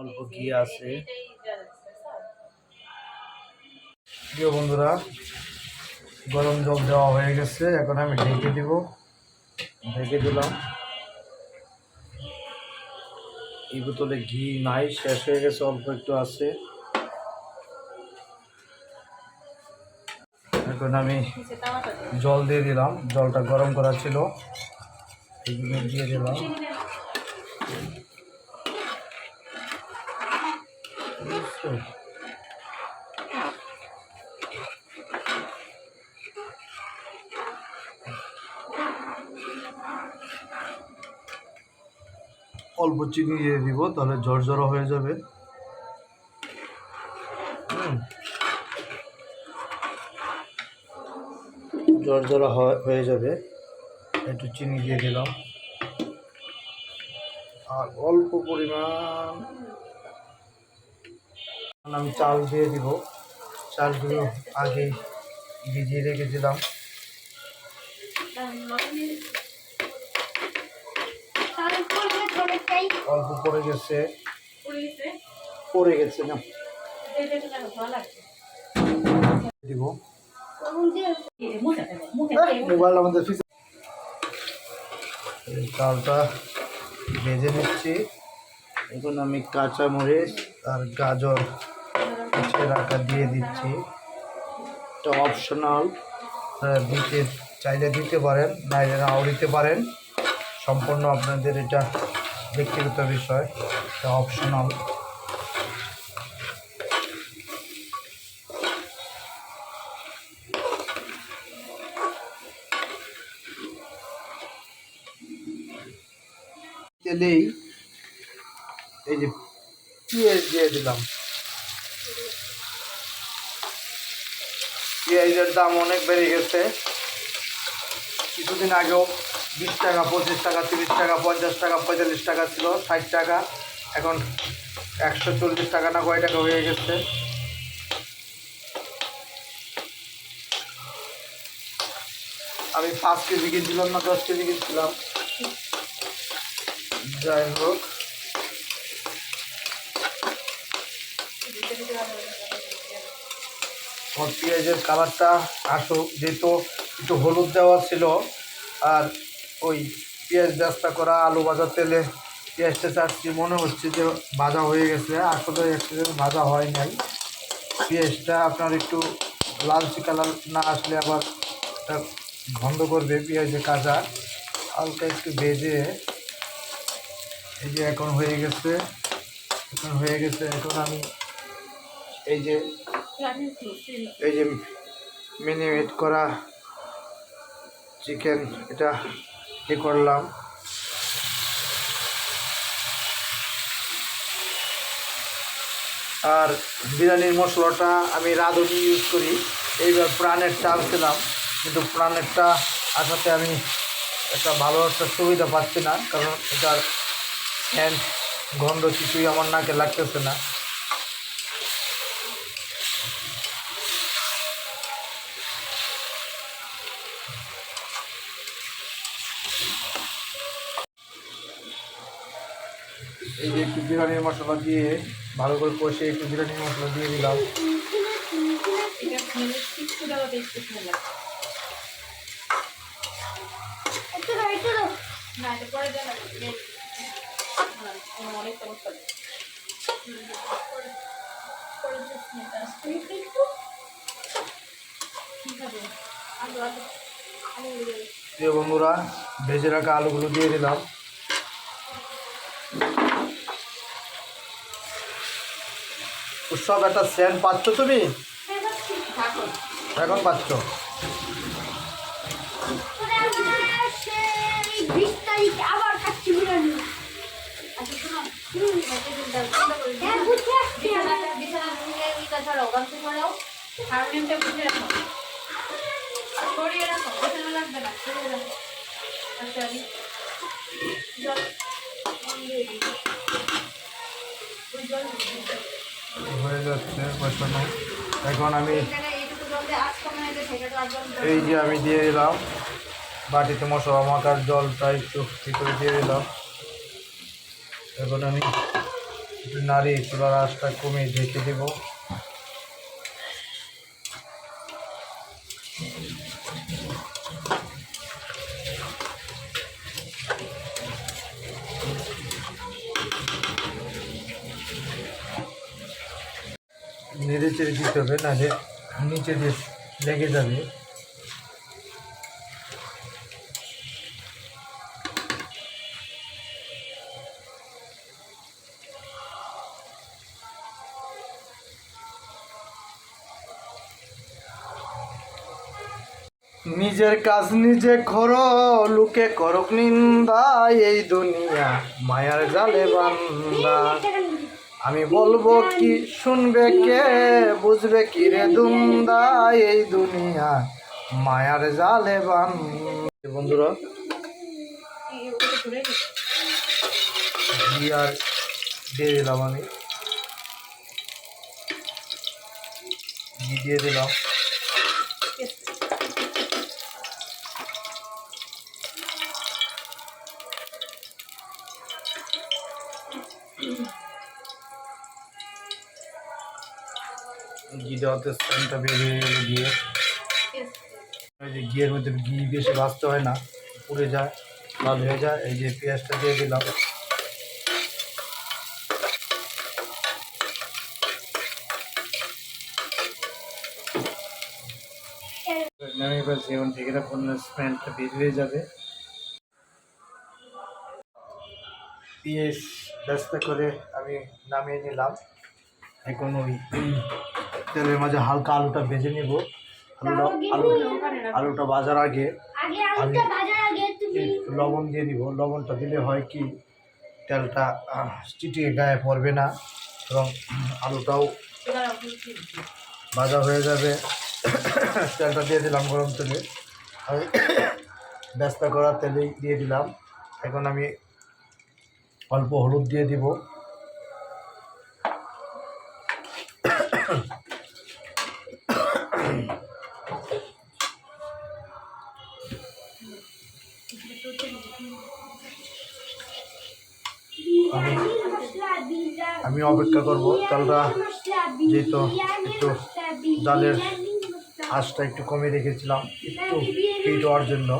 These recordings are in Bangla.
অল্প ঘি আছে। প্রিয় বন্ধুরা গরম জল দেওয়া হয়ে গেছে এখন আমি ঢেকে দিব। ঢেকে দিলাম। এই বোতলে ঘি নাই শেষ হয়ে গেছে অল্প একটু আছে। এখন আমি জল দিয়ে দিলাম জলটা গরম করা ছিল। দিয়ে দিলাম। অল্প চিনি দিয়ে দিব, তাহলে ঝরঝরা হয়ে যাবে। ঝরঝরা হয়ে যাবে। একটু চিনি দিয়ে দিলাম। আর অল্প পরিমাণ আমি চাল দিয়ে দিব। চালগুলো আগে ভিজিয়ে রেখেছিলাম। অল্প পড়ে গেছে। পড়ে গেছে না। আমাদের চালটা ভেজে নিচ্ছি। এখন আমি কাঁচা মরিচ আর গাজর রাখা দিয়ে দিচ্ছি। এটা অপশনাল দিতে চাইলে দিতে পারেন নাইলে নাও দিতে পারেন। সম্পূর্ণ আপনাদের এটা ব্যক্তিগত বিষয় এটা অপশনাল তেলেই এই যে পেঁয়াজ দিয়ে দিলাম। পেঁয়াজের দাম অনেক বেড়ে গেছে। কিছুদিন আগেও বিশ টাকা, পঁচিশ টাকা, তিরিশ টাকা, পঞ্চাশ টাকা, পঁয়তাল্লিশ টাকা ছিল, ষাট টাকা। এখন একশো চল্লিশ টাকা না কয় টাকা হয়ে গেছে। আমি পাঁচ কেজি কিনছিলাম না, দশ কেজি কিনছিলাম। যাই হোক। ওর পেঁয়াজের কালারটা আসুক যেহেতু একটু হলুদ দেওয়া ছিল, আর ওই পেঁয়াজ ব্যবসা করা, আলু ভাজা তেলে পেঁয়াজটা চাচ্ছি মনে হচ্ছে যে ভাজা হয়ে গেছে, আসলে একসাথে ভাজা হয় নাই। পেঁয়াজটা আপনার একটু লালচে কালার না আসলে আবার এটা বন্ধ করবে পেঁয়াজে কাঁচা। হালকা একটু ভেজে, এই যে এখন হয়ে গেছে, এখন হয়ে গেছে, এখন আমি এই যে এই যে মিনিমেট করা চিকেন, এটা এ করলাম? আর বিরিয়ানির মশলাটা আমি রাঁধুনি ইউজ করি। এইবার প্রাণেরটা আনছিলাম, কিন্তু প্রাণেরটা আসাতে আমি একটা ভালো একটা সুবিধা পাচ্ছি না, কারণ এটার হ্যান্ড গন্ধ কিছুই আমার নাকে লাগতেছে না। এই যে একটু বিরিয়ানির মশলা দিয়ে ভালো করে কষে একটু বিরিয়ানির মশলা দিয়ে দিলাম। বন্ধুরা, ভেজে রাখা আলুগুলো দিয়ে দিলাম। উৎসব একটা সেন্ট পাচ্ছ তুমি এখন পাচ্ছ আচ্ছা হ্যাঁ হারমোনিয়ামটা বুঝে আচ্ছা আমি জল দিয়ে দিই। ওই জল দিয়ে দিই। হয়ে যাচ্ছে বসানো। এখন আমি এই যে আমি দিয়ে দিলাম। বাটিতে মশলা মাখার জলটা একটু ঠিক করে দিয়ে দিলাম। এখন আমি একটু নাড়ি চুলার আঁচটা কমিয়ে ঢেকে দেবো। নেড়ে চেড়ে দিতে হবে, নাহলে নিচে দিয়ে লেগে যাবে। নিজের কাজ নিজে করো, লুকে করক নিন্দা, এই দুনিয়া মায়ার জালে বান্দা। আমি বলব কি শুনবে কে, বুঝবে কি রে দুমদা এই দুনিয়া, মায়ার জালে বান বন্ধুরা আর দিয়ে দিলাম আমি। দিয়ে দিলাম। ঘি দেওয়াতে স্মেলটা বেরিয়ে গেল গিয়ে। এই যে ঘিয়ের মধ্যে ঘি বেশি ভাজতে হয় না পুড়ে যায় লাল হয়ে যায়। এই যে পেঁয়াজটা দিয়ে দিলাম। ফেলছি এখন থেকে স্মেলটা বের হয়ে যাবে। পেঁয়াজ ব্যস্ত করে আমি নামিয়ে নিলাম। এখন ওই তেলের মাঝে হালকা আলুটা ভেজে নিব। আলুটা আলু আলুটা ভাজার আগে লবণ দিয়ে দিব। লবণটা দিলে হয় কি তেলটা চিটিয়ে গায়ে পড়বে না এবং আলুটাও ভাজা হয়ে যাবে। তেলটা দিয়ে দিলাম গরম তেলে। আমি ব্যস্ত করা তেলেই দিয়ে দিলাম। এখন আমি অল্প হলুদ দিয়ে দিব। আমি আমি অপেক্ষা করব। তেলটা যেহেতু একটু ডালের আঁশটা একটু কমে রেখেছিলাম, একটু পেট হওয়ার জন্য।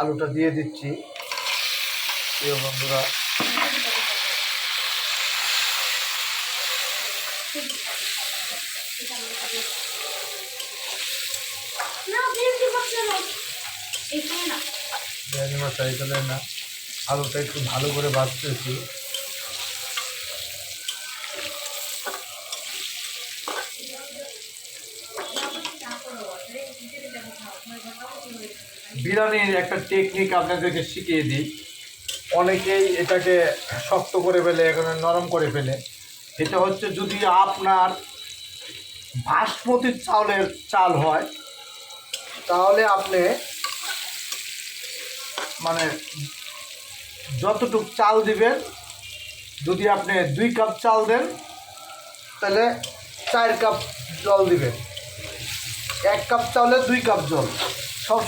আলুটা দিয়ে দিচ্ছি। প্রিয় বন্ধুরা না বিরিয়ানি মশলা নাও এখানে না মশলা এখানে না, আলুটা একটু ভালো করে ভাজতেছি বিরিয়ানির একটা টেকনিক আপনাদেরকে শিখিয়ে দিই। অনেকেই এটাকে শক্ত করে ফেলে, এখানে নরম করে ফেলে। এটা হচ্ছে যদি আপনার বাসমতি চাউলের চাল হয়, তাহলে আপনি মানে যতটুক চাল দিবেন, যদি আপনি দুই কাপ চাল দেন, তাহলে চার কাপ জল দিবেন। এক কাপ চাউলে দুই কাপ জল। সব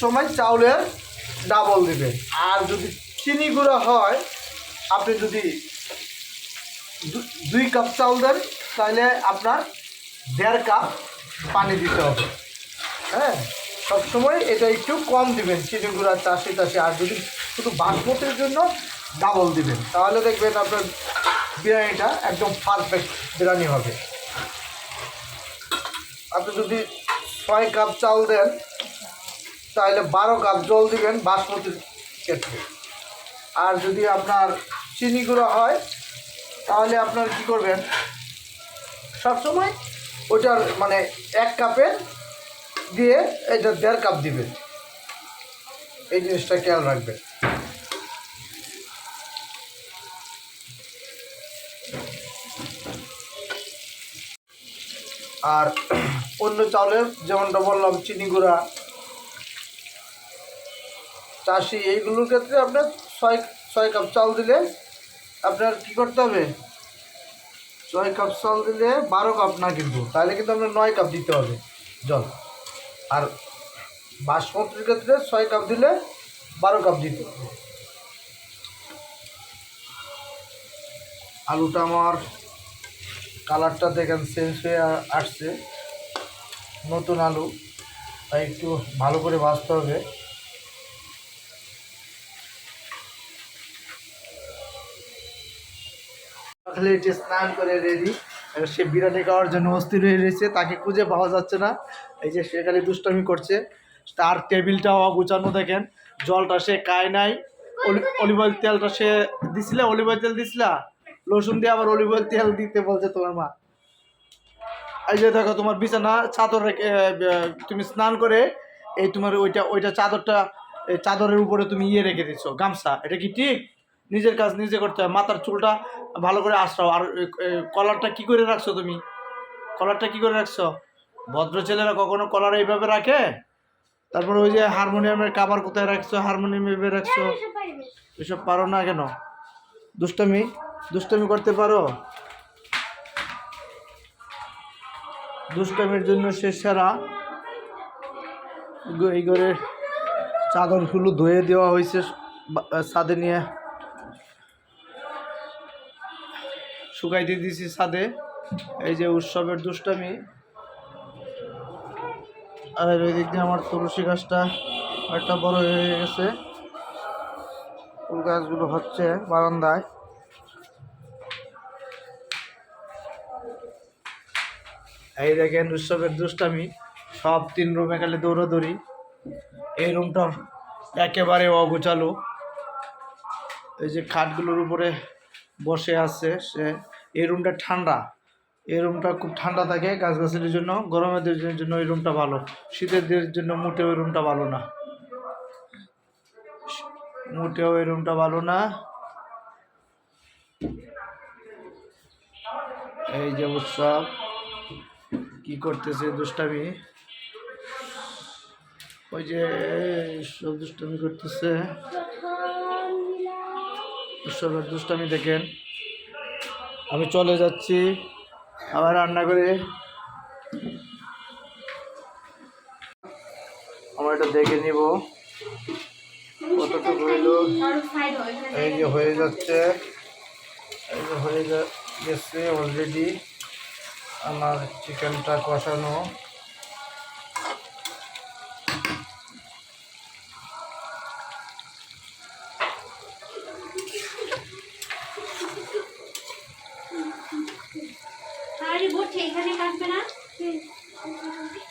সময় চাউলের ডাবল দিবেন। আর যদি চিনি গুঁড়ো হয়, আপনি যদি দুই কাপ চাউল দেন, তাহলে আপনার দেড় কাপ পানি দিতে হবে। হ্যাঁ? সবসময় এটা একটু কম দিবেন, চিনি গুঁড়া, চাষি চাষি আর যদি শুধু বাসমতির জন্য ডাবল দিবেন। তাহলে দেখবেন আপনার বিরিয়ানিটা একদম পারফেক্ট বিরিয়ানি হবে। আপনি যদি ছয় কাপ চাল দেন, তাহলে বারো কাপ জল দিবেন বাসমতির ক্ষেত্রে। আর যদি আপনার চিনি গুঁড়ো হয়, তাহলে আপনার কি করবেন? সবসময় ওটার মানে এক কাপের দিয়ে এটা দেড় কাপ দিবেন। এই জিনিসটা খেয়াল রাখবেন। আর অন্য চাউলের যেমনটা বললাম, চিনি গুঁড়া চাষি এইগুলোর ক্ষেত্রে আপনার ছয় ছয় কাপ চাল দিলে আপনার কি করতে হবে? ছয় কাপ চাল দিলে বারো কাপ না কিন্তু, তাহলে কিন্তু আপনার নয় কাপ দিতে হবে জল। আর বাসমতির ক্ষেত্রে ছয় কাপ দিলে বারো কাপ দিতে হবে। আলুটা আমার কালারটা দেখেন চেঞ্জ হয়ে আসছে। নতুন আলু, তাই একটু ভালো করে ভাজতে হবে। খালি স্নান করে রেডি। সে বিরিয়ানি খাওয়ার জন্য অস্থির হয়ে রয়েছে, তাকে খুঁজে পাওয়া যাচ্ছে না। এই যে সে খালি দুষ্টামি করছে। তার টেবিলটাও অগুচানো দেখেন, জলটা সে খায় নাই। অলিভ অয়েল তেলটা সে দিছিলে? অলিভ অয়েল তেল দিছিলা? রসুন দিয়ে আবার অলিভ অয়েল তেল দিতে বলছে তোমার মা। এই যে দেখো তোমার বিছানা, চাদর রেখে তুমি স্নান করে এই তোমার ওইটা ওইটা চাদরটা চাদরের উপরে তুমি ইয়ে রেখে দিচ্ছ গামছা। এটা কি ঠিক? নিজের কাজ নিজে করতে হয়। মাথার চুলটা ভালো করে আশ্রাও আর কলারটা কি করে রাখছো তুমি? কলারটা কি করে রাখছো? ভদ্র ছেলেরা কখনো কলার এইভাবে রাখে? তারপরে ওই যে হারমোনিয়ামের কাবার কোথায় রাখছো? হারমোনিয়াম এইভাবে রাখছো? এসব পারো না। কেন? দুষ্টমি? দুষ্টমি করতে পারো? দুষ্টমির জন্য সে সেরা এই ঘরে চাদরগুলো ধুয়ে দেওয়া হয়েছে ছাদে নিয়ে। শুকাইতে দিয়েছি ছাদে। এই যে উৎসবের দুষ্টামি। আর ওই দিক দিয়ে আমার তুলসী গাছটা একটা বড় হয়ে গেছে। ফুল গাছগুলো হচ্ছে বারান্দায়। এই দেখেন উৎসবের দুষ্টামি। সব তিন রুমে খালি দৌড়াদৌড়ি। এই রুমটা একেবারে অগোছালো। এই যে খাটগুলোর উপরে বসে আছে সে। এই রুমটা ঠান্ডা। এই রুমটা খুব ঠান্ডা থাকে গাছগাছালির জন্য, গরমের জন্য এই রুমটা ভালো। শীতের দিনের জন্য মোটেও এই রুমটা ভালো না। মোটেও এই রুমটা ভালো না। এই যে উৎসব, কি করতেছে দুষ্টামি? ওই যে সব দুষ্টামি করতেছে। উৎসবের দুষ্টামি দেখেন। আমি চলে যাচ্ছি আবার রান্না করে আমরা এটা দেখে নিব কতটুকু হইল। এই যে হয়ে যাচ্ছে। এই যে হয়ে গেছে অলরেডি আমার চিকেনটা কষানো আরে বলছে এখানে কাটবে না হুম।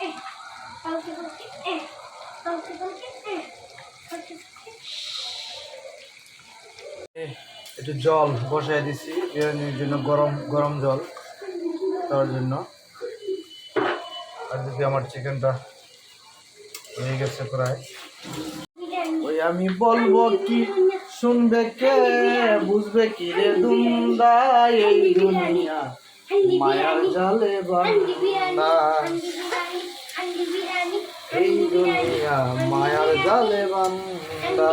এ, কালকে কালকে, এ, কালকে কালকে, এ, কালকে কালকে। এ, একটু জল বসাই দিছি, বিরিয়ানির জন্য গরম গরম জল, তার জন্য। আর যদি আমার চিকেনটা হয়ে গেছে প্রায়। ওই আমি বলব কি, শুনবে কে, বুঝবে কি রে দুন্দা এই দুনিয়া। মায়ার জালে এই দুনিয়া, মায়ার জালে বান্দা